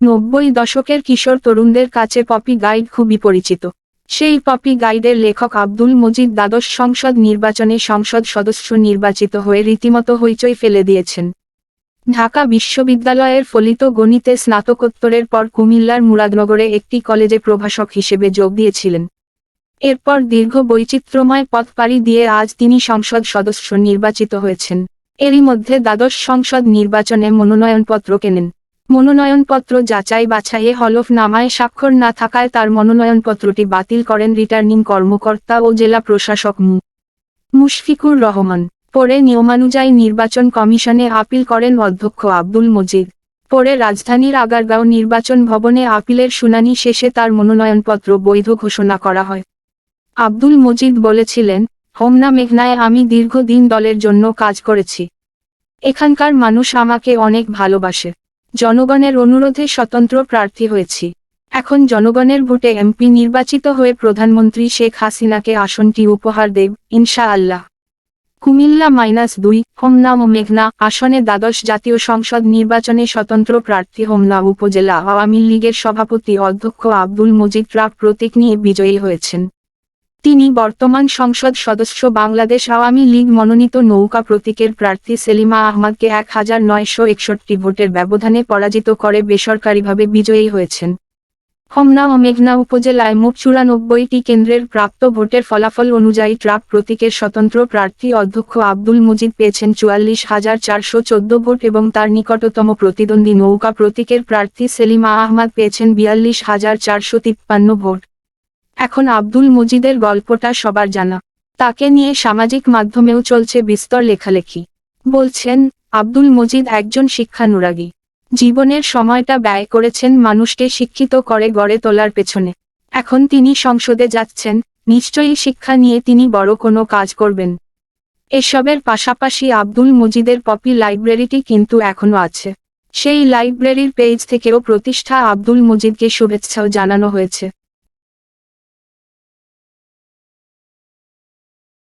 নব্বই দশকের কিশোর তরুণদের কাছে পপি গাইড খুবই পরিচিত। সেই পপি গাইডের লেখক আব্দুল মজিদ দ্বাদশ সংসদ নির্বাচনে সংসদ সদস্য নির্বাচিত হয়ে রীতিমতো হইচই ফেলে দিয়েছেন। ঢাকা বিশ্ববিদ্যালয়ের ফলিত গণিতে স্নাতকোত্তরের পর কুমিল্লার মুরাদনগরে একটি কলেজে প্রভাষক হিসেবে যোগ দিয়েছিলেন। এরপর দীর্ঘ বৈচিত্র্যময় পথ পাড়ি দিয়ে আজ তিনি সংসদ সদস্য নির্বাচিত হয়েছেন। এরই মধ্যে দ্বাদশ সংসদ নির্বাচনে মনোনয়নপত্র কেনেন। মনোনয়নপত্র যাচাই বাছাইয়ে হলফনামায় স্বাক্ষর না থাকায় তার মনোনয়নপত্রটি বাতিল করেন রিটার্নিং কর্মকর্তা ও জেলা প্রশাসক মু। মুশফিকুর রহমান। পরে নিয়মানুযায়ী নির্বাচন কমিশনে আপিল করেন অধ্যক্ষ আব্দুল মজিদ। পরে রাজধানীর আগারগাঁও নির্বাচন ভবনে আপিলের শুনানি শেষে তার মনোনয়নপত্র বৈধ ঘোষণা করা হয়। আব্দুল মজিদ বলেছিলেন, হোমনা মেঘনায় আমি দীর্ঘদিন দলের জন্য কাজ করেছি। এখানকার মানুষ আমাকে অনেক ভালোবাসে। জনগণের অনুরোধে স্বতন্ত্র প্রার্থী হয়েছি। এখন জনগণের ভোটে এমপি নির্বাচিত হয়ে প্রধানমন্ত্রী শেখ হাসিনাকে আসনটি উপহার দেব ইনশা আল্লাহ কুমিল্লা মাইনাস দুই, হোমনা ও মেঘনা আসনে দ্বাদশ জাতীয় সংসদ নির্বাচনে স্বতন্ত্র প্রার্থী হোমনা উপজেলা আওয়ামী লীগের সভাপতি অধ্যক্ষ আব্দুল মজিদ ট্রাক প্রতীক নিয়ে বিজয়ী হয়েছেন। তিনি বর্তমান সংসদ সদস্য বাংলাদেশ আওয়ামী লীগ মনোনীত নৌকা প্রতীকের প্রার্থী সেলিমা আহমদকে এক হাজার নয়শো একষট্টি ভোটের ব্যবধানে পরাজিত করে বেসরকারিভাবে বিজয়ী হয়েছেন। হোমনা ও মেঘনা উপজেলায় মোট চুরানব্বইটি কেন্দ্রের প্রাপ্ত ভোটের ফলাফল অনুযায়ী ট্রাক প্রতীকের স্বতন্ত্র প্রার্থী অধ্যক্ষ আব্দুল মজিদ পেয়েছেন চুয়াল্লিশ হাজার চারশো চোদ্দ ভোট এবং তার নিকটতম প্রতিদ্বন্দ্বী নৌকা প্রতীকের প্রার্থী সেলিমা আহমদ পেয়েছেন বিয়াল্লিশ হাজার চারশো তিপ্পান্ন ভোট। এখন আব্দুল মজিদের গল্পটা সবার জানা। তাকে নিয়ে সামাজিক মাধ্যমেও চলছে বিস্তর লেখালেখি। বলছেন, আব্দুল মজিদ একজন শিক্ষানুরাগী। জীবনের সময়টা ব্যয় করেছেন মানুষকে শিক্ষিত করে গড়ে তোলার পেছনে। এখন তিনি সংসদে যাচ্ছেন, নিশ্চয়ই শিক্ষা নিয়ে তিনি বড় কোনো কাজ করবেন। এসবের পাশাপাশি আব্দুল মজিদের পপি লাইব্রেরিটি কিন্তু এখনও আছে। সেই লাইব্রেরির পেজ থেকেও প্রতিষ্ঠা আব্দুল মজিদকে শুভেচ্ছাও জানানো হয়েছে।